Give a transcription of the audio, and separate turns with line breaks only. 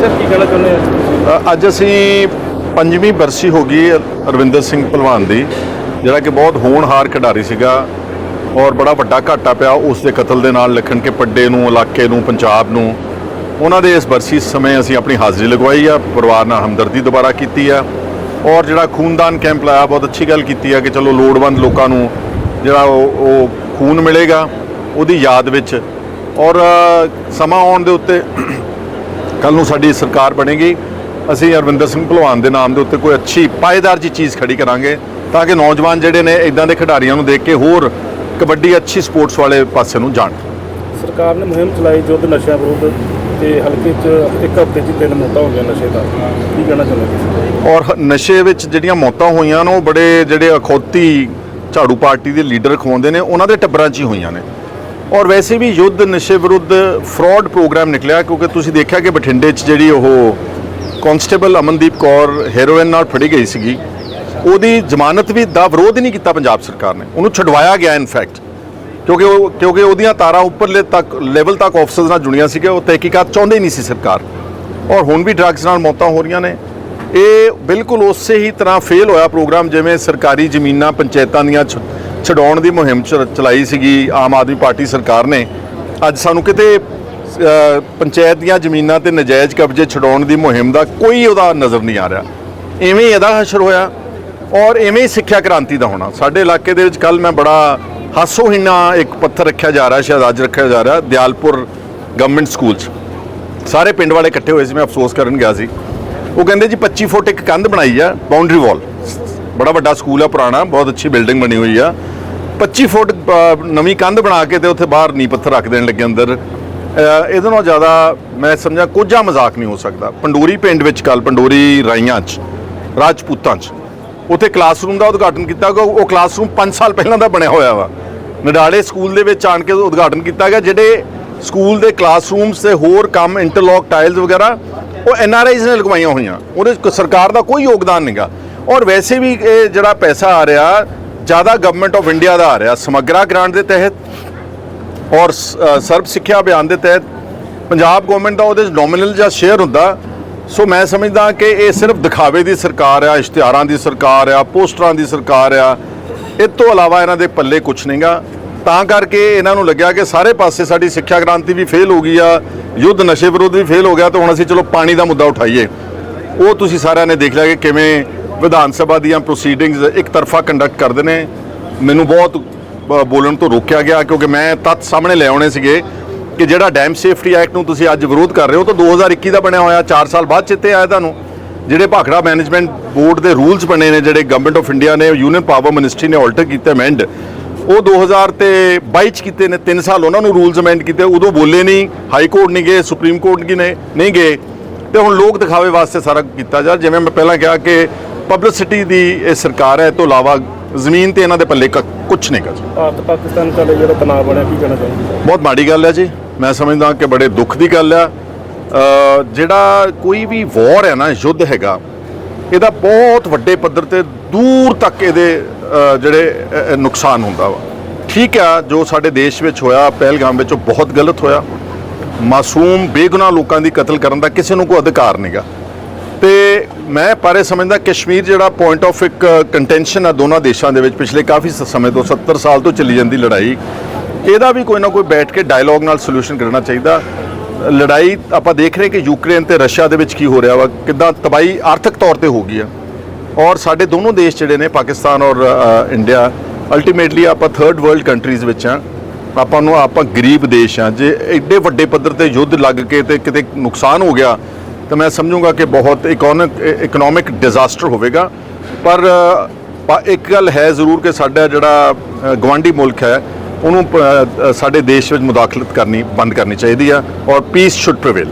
Sir, ਕੀ ਕਹਿਣਾ ਚਾਹੁੰਦੇ ਆ
ਅੱਜ ਅਸੀਂ ਪੰਜਵੀਂ ਬਰਸੀ ਹੋ ਗਈ ਅਰਵਿੰਦਰ ਸਿੰਘ ਭਲਵਾਨ ਦੀ, ਜਿਹੜਾ ਕਿ ਬਹੁਤ ਹੋਣਹਾਰ ਖਿਡਾਰੀ ਸੀਗਾ ਔਰ ਬੜਾ ਵੱਡਾ ਘਾਟਾ ਪਿਆ ਉਸ ਦੇ ਕਤਲ ਦੇ ਨਾਲ ਲਖਣ ਕੇ ਪੱਡੇ ਨੂੰ, ਇਲਾਕੇ ਨੂੰ, ਪੰਜਾਬ ਨੂੰ। ਉਹਨਾਂ ਦੇ ਇਸ ਬਰਸੀ ਸਮੇਂ ਅਸੀਂ ਆਪਣੀ ਹਾਜ਼ਰੀ ਲਗਵਾਈ ਆ, ਪਰਿਵਾਰ ਨਾਲ ਹਮਦਰਦੀ ਦੁਬਾਰਾ ਕੀਤੀ ਆ ਔਰ ਜਿਹੜਾ ਖੂਨਦਾਨ ਕੈਂਪ ਲਾਇਆ, ਬਹੁਤ ਅੱਛੀ ਗੱਲ ਕੀਤੀ ਆ ਕਿ ਚਲੋ ਲੋੜਵੰਦ ਲੋਕਾਂ ਨੂੰ ਜਿਹੜਾ ਉਹ ਉਹ ਖੂਨ ਮਿਲੇਗਾ ਉਹਦੀ ਯਾਦ ਵਿੱਚ। ਔਰ ਸਮਾਂ ਆਉਣ ਦੇ ਉੱਤੇ ਕੱਲ ਨੂੰ ਸਾਡੀ ਸਰਕਾਰ ਬਣੇਗੀ। ਅਸੀਂ ਅਰਵਿੰਦਰ ਸਿੰਘ ਭਲਵਾਨ ਦੇ ਨਾਮ ਦੇ ਉੱਤੇ ਕੋਈ ਅੱਛੀ ਪਾਏਦਾਰ ਜੀ ਚੀਜ਼ ਖੜੀ ਕਰਾਂਗੇ ਤਾਂ ਕਿ ਨੌਜਵਾਨ ਜਿਹੜੇ ਨੇ ਇਦਾਂ ਦੇ ਖਿਡਾਰੀਆਂ ਨੂੰ ਦੇਖ ਕੇ ਹੋਰ ਕਬੱਡੀ ਅੱਛੀ ਸਪੋਰਟਸ ਵਾਲੇ ਪਾਸੇ ਨੂੰ ਜਾਣ।
ਸਰਕਾਰ ਨੇ ਮੁਹਿੰਮ ਚਲਾਈ ਯੁੱਧ ਨਸ਼ਿਆਂ ਵਿਰੁੱਧ ਤੇ ਹਲਕੇ 'ਚ ਇੱਕ ਹਫ਼ਤੇ 'ਚ ਤਿੰਨ ਮੌਤਾਂ ਹੋ ਗਈਆਂ ਨਸ਼ੇ ਦਾ। ਕੀ ਕਹਿਣਾ ਚਾਹੁੰਦੇ
ਔਰ ਨਸ਼ੇ ਵਿੱਚ ਜਿਹੜੀਆਂ ਮੌਤਾਂ ਹੋਈਆਂ ਨੇ ਉਹ ਬੜੇ ਜਿਹੜੇ ਅਖੌਤੀ ਝਾੜੂ ਪਾਰਟੀ ਦੇ ਲੀਡਰ ਖਵਾਉਂਦੇ ਨੇ ਉਹਨਾਂ ਦੇ ਟੱਬਰਾਂ 'ਚ ਹੀ ਹੋਈਆਂ ਨੇ। ਔਰ ਵੈਸੇ ਵੀ ਯੁੱਧ ਨਸ਼ੇ ਵਿਰੁੱਧ ਫਰਾਡ ਪ੍ਰੋਗਰਾਮ ਨਿਕਲਿਆ, ਕਿਉਂਕਿ ਤੁਸੀਂ ਦੇਖਿਆ ਕਿ ਬਠਿੰਡੇ 'ਚ ਜਿਹੜੀ ਉਹ ਕਾਂਸਟੇਬਲ ਅਮਨਦੀਪ ਕੌਰ ਹੈਰੋਇਨ ਨਾਲ ਫੜੀ ਗਈ ਸੀਗੀ, ਉਹਦੀ ਜ਼ਮਾਨਤ ਵੀ ਦਾ ਵਿਰੋਧ ਨਹੀਂ ਕੀਤਾ ਪੰਜਾਬ ਸਰਕਾਰ ਨੇ। ਉਹਨੂੰ ਛਡਵਾਇਆ ਗਿਆ ਇਨਫੈਕਟ ਕਿਉਂਕਿ ਉਹ, ਕਿਉਂਕਿ ਉਹਦੀਆਂ ਤਾਰਾਂ ਉੱਪਰਲੇ ਤੱਕ ਲੈਵਲ ਤੱਕ ਆਫਸਰਸ ਨਾਲ ਜੁੜੀਆਂ ਸੀ ਉਹ ਤਹਿਕੀਕਾਤ ਚਾਹੁੰਦੇ ਨਹੀਂ ਸੀ ਸਰਕਾਰ। ਔਰ ਹੁਣ ਵੀ ਡਰੱਗਸ ਨਾਲ ਮੌਤਾਂ ਹੋ ਰਹੀਆਂ ਨੇ। ਇਹ ਬਿਲਕੁਲ ਉਸੇ ਹੀ ਤਰ੍ਹਾਂ ਫੇਲ ਹੋਇਆ ਪ੍ਰੋਗਰਾਮ ਜਿਵੇਂ ਸਰਕਾਰੀ ਜ਼ਮੀਨਾਂ, ਪੰਚਾਇਤਾਂ ਦੀਆਂ ਛ- ਛਡਾਉਣ ਦੀ ਮੁਹਿੰਮ ਚ- ਚਲਾਈ ਸੀਗੀ ਆਮ ਆਦਮੀ ਪਾਰਟੀ ਸਰਕਾਰ ਨੇ। ਅੱਜ ਸਾਨੂੰ ਕਿਤੇ ਪੰਚਾਇਤ ਦੀਆਂ ਜ਼ਮੀਨਾਂ ਤੇ ਨਜਾਇਜ਼ ਕਬਜ਼ੇ ਛਡਾਉਣ ਦੀ ਮੁਹਿੰਮ ਦਾ ਕੋਈ ਉਹਦਾ ਨਜ਼ਰ ਨਹੀਂ ਆ ਰਿਹਾ। ਐਵੇਂ ਇਹਦਾ ਹਸ਼ਰ ਹੋਇਆ ਔਰ ਐਵੇਂ ਹੀ ਸਿੱਖਿਆ ਕ੍ਰਾਂਤੀ ਦਾ ਹੋਣਾ। ਸਾਡੇ ਇਲਾਕੇ ਦੇ ਵਿੱਚ ਕੱਲ ਮੈਂ ਬੜਾ ਹਾਸੋਹੀਣਾ ਇੱਕ ਪੱਥਰ ਰੱਖਿਆ ਜਾ ਰਿਹਾ ਸ਼ਾਇਦ ਅੱਜ ਰੱਖਿਆ ਜਾ ਰਿਹਾ, ਦਿਆਲਪੁਰ ਗਵਰਨਮੈਂਟ ਸਕੂਲ 'ਚ। ਸਾਰੇ ਪਿੰਡ ਵਾਲੇ ਇਕੱਠੇ ਹੋਏ ਸੀ, ਮੈਂ ਅਫਸੋਸ ਕਰਨ ਗਿਆ ਸੀ। ਉਹ ਕਹਿੰਦੇ ਜੀ 25 ਫੁੱਟ ਇੱਕ ਕੰਧ ਬਣਾਈ ਆ ਬਾਉਂਡਰੀ ਵਾਲ ਬੜਾ ਵੱਡਾ ਸਕੂਲ ਆ, ਪੁਰਾਣਾ, ਬਹੁਤ ਅੱਛੀ ਬਿਲਡਿੰਗ ਬਣੀ ਹੋਈ ਆ। 25 ਫੁੱਟ ਨਵੀਂ ਕੰਧ ਬਣਾ ਕੇ ਤੇ ਉੱਥੇ ਬਾਹਰ ਨੀ ਪੱਥਰ ਰੱਖ ਦੇਣ ਲੱਗੇ ਅੰਦਰ। ਇਹਦੇ ਨਾਲੋਂ ਜ਼ਿਆਦਾ ਮੈਂ ਸਮਝਾਂ ਕੋਝਾ ਮਜ਼ਾਕ ਨਹੀਂ ਹੋ ਸਕਦਾ। ਪੰਡੋਰੀ ਪਿੰਡ ਵਿੱਚ ਕੱਲ ਪੰਡੋਰੀ ਰਾਈਆਂ 'ਚ, ਰਾਜਪੂਤਾਂ 'ਚ, ਉੱਥੇ ਕਲਾਸਰੂਮ ਦਾ ਉਦਘਾਟਨ ਕੀਤਾ ਗਿਆ। ਉਹ ਕਲਾਸਰੂਮ 5 ਸਾਲ ਪਹਿਲਾਂ ਦਾ ਬਣਿਆ ਹੋਇਆ ਵਾ। ਨਡਾਲੇ ਸਕੂਲ ਦੇ ਵਿੱਚ ਆਣ ਕੇ ਉਦਘਾਟਨ ਕੀਤਾ ਗਿਆ, ਜਿਹੜੇ ਸਕੂਲ ਦੇ ਕਲਾਸਰੂਮਸ ਤੇ ਹੋਰ ਕੰਮ ਇੰਟਰਲੌਕ ਟਾਈਲਸ ਵਗੈਰਾ, ਉਹ ਐਨ ਆਰ ਆਈਜ਼ ਨੇ ਲਗਵਾਈਆਂ ਹੋਈਆਂ। ਉਹਦੇ 'ਚ ਸਰਕਾਰ ਦਾ ਕੋਈ ਯੋਗਦਾਨ ਨਹੀਂਗਾ ਔਰ ਵੈਸੇ ਵੀ ਇਹ ਜਿਹੜਾ ਪੈਸਾ ਆ ਰਿਹਾ ਜ਼ਿਆਦਾ ਗਵਰਨਮੈਂਟ ਆਫ ਇੰਡੀਆ ਦਾ ਆ ਰਿਹਾ, ਸਮਗਰਾ ਗ੍ਰਾਂਟ ਦੇ ਤਹਿਤ ਔਰ ਸਰਬ ਸਿੱਖਿਆ ਅਭਿਆਨ ਦੇ ਤਹਿਤ ਪੰਜਾਬ ਗਵਰਨਮੈਂਟ ਦਾ ਉਹਦੇ ਵਿੱਚ ਨੋਮੀਨਲ ਜਾਂ ਸ਼ੇਅਰ ਹੁੰਦਾ, ਸੋ ਮੈਂ ਸਮਝਦਾ ਕਿ ਇਹ ਸਿਰਫ ਦਿਖਾਵੇ ਦੀ ਸਰਕਾਰ ਆ, ਇਸ਼ਤਿਹਾਰਾਂ ਦੀ ਸਰਕਾਰ ਆ, ਪੋਸਟਰਾਂ ਦੀ ਸਰਕਾਰ ਆ, ਇਹ ਤੋਂ ਇਲਾਵਾ ਇਹਨਾਂ ਦੇ ਪੱਲੇ ਕੁਛ ਨਹੀਂਗਾ ਤਾਂ ਕਰਕੇ ਇਹਨਾਂ ਨੂੰ ਲੱਗਿਆ ਕਿ ਸਾਰੇ ਪਾਸੇ ਸਾਡੀ ਸਿੱਖਿਆ ਕ੍ਰਾਂਤੀ ਵੀ ਫੇਲ ਹੋ ਗਈ ਆ, ਯੁੱਧ ਨਸ਼ੇ ਵਿਰੁੱਧ ਵੀ ਫੇਲ ਹੋ ਗਿਆ, ਤਾਂ ਹੁਣ ਅਸੀਂ ਚਲੋ ਪਾਣੀ ਦਾ ਮੁੱਦਾ ਉਠਾਈਏ। ਉਹ ਤੁਸੀਂ ਸਾਰਿਆਂ ਨੇ ਦੇਖ ਲਿਆ ਕਿ ਕਿਵੇਂ ਵਿਧਾਨ ਸਭਾ ਦੀਆਂ ਪ੍ਰੋਸੀਡਿੰਗਸ ਇੱਕ ਤਰਫਾ ਕੰਡਕਟ ਕਰਦੇ ਨੇ। ਮੈਨੂੰ ਬਹੁਤ ਬ- ਬੋਲਣ ਤੋਂ ਰੋਕਿਆ ਗਿਆ ਕਿਉਂਕਿ ਮੈਂ ਤੱਤ ਸਾਹਮਣੇ ਲੈ ਆਉਣੇ ਸੀਗੇ ਕਿ ਜਿਹੜਾ ਡੈਮ ਸੇਫਟੀ ਐਕਟ ਨੂੰ ਤੁਸੀਂ ਅੱਜ ਵਿਰੋਧ ਕਰ ਰਹੇ ਹੋ ਤਾਂ 2021 ਦਾ ਬਣਿਆ ਹੋਇਆ 4 ਸਾਲ ਬਾਅਦ ਚਿੱਤੇ ਆਇਆ ਤੁਹਾਨੂੰ। ਜਿਹੜੇ ਭਾਖੜਾ ਮੈਨੇਜਮੈਂਟ ਬੋਰਡ ਦੇ ਰੂਲਸ ਬਣੇ ਨੇ, ਜਿਹੜੇ ਗਵਰਨਮੈਂਟ ਆਫ ਇੰਡੀਆ ਨੇ ਯੂਨੀਅਨ ਪਾਵਰ ਮਿਨਿਸਟਰੀ ਨੇ ਆਲਟਰ ਕੀਤੇ ਅਮੈਂਡ ਉਹ 2000 ਤੇ 22 ਚ ਕੀਤੇ ਨੇ 3 ਸਾਲ ਉਹਨਾਂ ਨੂੰ ਰੂਲਸ ਅਮੈਂਡ ਕੀਤੇ, ਉਦੋਂ ਬੋਲੇ ਨਹੀਂ ਹਾਈ ਕੋਰਟ ਨਹੀਂ ਗਏ ਸੁਪਰੀਮ ਕੋਰਟ ਕੀ ਨੇ, ਨਹੀਂ ਗਏ। ਤੇ ਹੁਣ ਲੋਕ ਦਿਖਾਵੇ ਵਾਸਤੇ ਸਾਰਾ ਕੀਤਾ ਜਾ, ਜਿਵੇਂ ਮੈਂ ਪਹਿਲਾਂ ਕਿਹਾ ਕਿ ਪਬਲਿਸਿਟੀ ਦੀ ਇਹ ਸਰਕਾਰ ਹੈ ਇਹ ਤੋਂ ਇਲਾਵਾ ਜ਼ਮੀਨ ਤੇ ਇਹਨਾਂ ਦੇ ਪੱਲੇ ਕੁਝ ਨਹੀਂ ਜੀ।
ਭਾਰਤ ਪਾਕਿਸਤਾਨ ਦਾ ਜਿਹੜਾ ਤਣਾਅ ਬਣਿਆ ਕੀ ਕਹਿਣਾ ਚਾਹੁੰਦੇ
ਬਹੁਤ ਮਾੜੀ ਗੱਲ ਹੈ ਜੀ। ਮੈਂ ਸਮਝਦਾ ਕਿ ਬੜੇ ਦੁੱਖ ਦੀ ਗੱਲ ਆ ਅ, ਜਿਹੜਾ ਕੋਈ ਵੀ ਵਾਰ ਹੈ ਨਾ ਯੁੱਧ ਹੈਗਾ ਇਹਦਾ ਬਹੁਤ ਵੱਡੇ ਪੱਧਰ ਤੇ ਦੂਰ ਤੱਕ ਇਹਦੇ ਜਿਹੜੇ ਨੁਕਸਾਨ ਹੁੰਦਾ ਵਾ। ਠੀਕ ਆ ਜੋ ਸਾਡੇ ਦੇਸ਼ ਵਿੱਚ ਹੋਇਆ ਪਹਿਲਗਾਮ ਵਿੱਚ ਉਹ ਬਹੁਤ ਗਲਤ ਹੋਇਆ। ਮਾਸੂਮ ਬੇਗੁਨਾਹ ਲੋਕਾਂ ਦੀ ਕਤਲ ਕਰਨ ਦਾ ਕਿਸੇ ਨੂੰ ਕੋਈ ਅਧਿਕਾਰ ਨਹੀਂਗਾ ਤੇ ਮੈਂ ਪਾਰੇ ਸਮਝਦਾ ਕਸ਼ਮੀਰ ਜਿਹੜਾ ਪੁਆਇੰਟ ਆਫ ਇੱਕ ਕੰਟੈਂਸ਼ਨ ਆ ਦੋਨਾਂ ਦੇਸ਼ਾਂ ਦੇ ਵਿੱਚ ਪਿਛਲੇ ਕਾਫੀ ਸ- ਸਮੇਂ ਤੋਂ 70 ਸਾਲ ਤੋਂ ਚੱਲੀ ਜਾਂਦੀ ਲੜਾਈ। ਇਹਦਾ ਵੀ ਕੋਈ ਨਾ ਕੋਈ ਬੈਠ ਕੇ ਡਾਇਲੌਗ ਨਾਲ ਸੋਲੂਸ਼ਨ ਕਰਨਾ ਚਾਹੀਦਾ। ਲੜਾਈ ਆਪਾਂ ਦੇਖ ਰਹੇ ਕਿ ਯੂਕਰੇਨ ਤੇ ਰਸ਼ੀਆ ਦੇ ਵਿੱਚ ਕੀ ਹੋ ਰਿਹਾ ਵਾ, ਕਿੱਦਾਂ ਤਬਾਈ ਆਰਥਿਕ ਤੌਰ ਤੇ ਹੋ ਗਈ ਆ। ਔਰ ਸਾਡੇ ਦੋਨੋਂ ਦੇਸ਼ ਜਿਹੜੇ ਨੇ, ਪਾਕਿਸਤਾਨ ਔਰ ਇੰਡੀਆ ਅਲਟੀਮੇਟਲੀ ਆਪਾਂ ਥਰਡ ਵਰਲਡ ਕੰਟਰੀਜ਼ ਵਿੱਚ ਆ। ਆਪਾਂ ਨੂੰ, ਆਪਾਂ ਗਰੀਬ ਦੇਸ਼ ਆ। ਜੇ ਐਡੇ ਵੱਡੇ ਪੱਧਰ ਤੇ ਯੁੱਧ ਲੱਗ ਕੇ ਤੇ ਕਿਤੇ ਨੁਕਸਾਨ ਹੋ ਗਿਆ ਤਾਂ ਮੈਂ ਸਮਝੂੰਗਾ ਕਿ ਬਹੁਤ ਇਕਨੋਮਿਕ ਡਿਜ਼ਾਸਟਰ ਹੋਵੇਗਾ। ਪਰ ਇੱਕ ਗੱਲ ਹੈ ਜ਼ਰੂਰ ਕਿ ਸਾਡਾ ਜਿਹੜਾ ਅ, ਮੁਲਕ ਹੈ ਉਹਨੂੰ ਸਾਡੇ ਦੇਸ਼ ਵਿੱਚ ਮੁਦਾਖਲਤ ਕਰਨੀ ਬੰਦ ਕਰਨੀ ਚਾਹੀਦੀ ਆ ਔਰ ਪੀਸ ਸ਼ੁੱਡ ਪ੍ਰੀਵੇਲ